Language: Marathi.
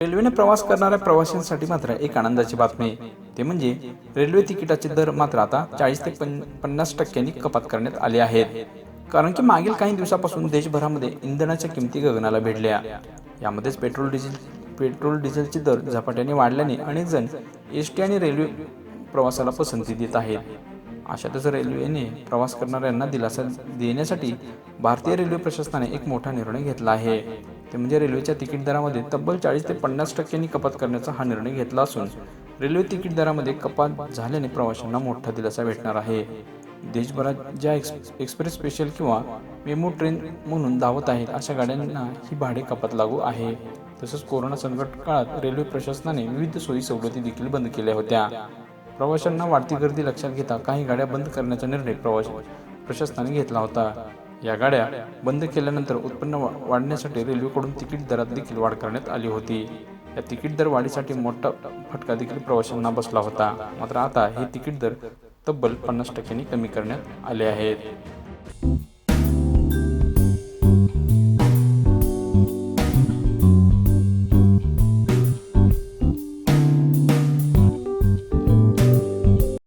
रेल्वेने प्रवास करणाऱ्या प्रवाशांसाठी मात्र एक आनंदाची बातमी. ते म्हणजे रेल्वे तिकिटाचे दर मात्र आता चाळीस ते पन पन्नास टक्क्यांनी कपात करण्यात आले आहेत. कारण की मागील काही दिवसापासून देशभरामध्ये इंधनाच्या किमती गगनाला भिडल्या यामध्येच पेट्रोल डिझेल पेट्रोल डिझेलचे दर झपाट्याने वाढल्याने अनेक जण एस टी आणि रेल्वे प्रवासाला पसंती देत आहेत. अशातच रेल्वेने प्रवास करणाऱ्यांना दिलासा देण्यासाठी भारतीय रेल्वे प्रशासनाने एक मोठा निर्णय घेतला आहे. ते म्हणजे रेल्वेच्या तिकीट दरामध्ये तब्बल चाळीस ते पन्नास टक्क्यांनी कपात करण्याचा हा निर्णय घेतला असून रेल्वे तिकीट दरामध्ये कपात झाल्याने प्रवाशांना मोठा दिलासा भेटणार आहे. देशभरात ज्या एक्स एक्सप्रेस स्पेशल किंवा मेमो ट्रेन म्हणून धावत आहेत अशा गाड्यांना ही भाडे कपात लागू आहे. तसंच कोरोना संकट काळात रेल्वे प्रशासनाने विविध सोयी सवलती देखील बंद केल्या होत्या. प्रवाशांना वाढती गर्दी लक्षात घेता काही गाड्या बंद करण्याचा निर्णय प्रवास प्रशासनाने घेतला होता. या गाड्या बंद केल्यानंतर उत्पन्न वाढण्यासाठी रेल्वेकडून तिकीट दरात देखील वाढ करण्यात आली होती. या तिकीट दर वाढीसाठी मोठा फटका देखील प्रवाशांना बसला होता. मात्र आता हे तिकीट दर तब्बल पन्नास टक्क्यांनी कमी करण्यात आले आहेत.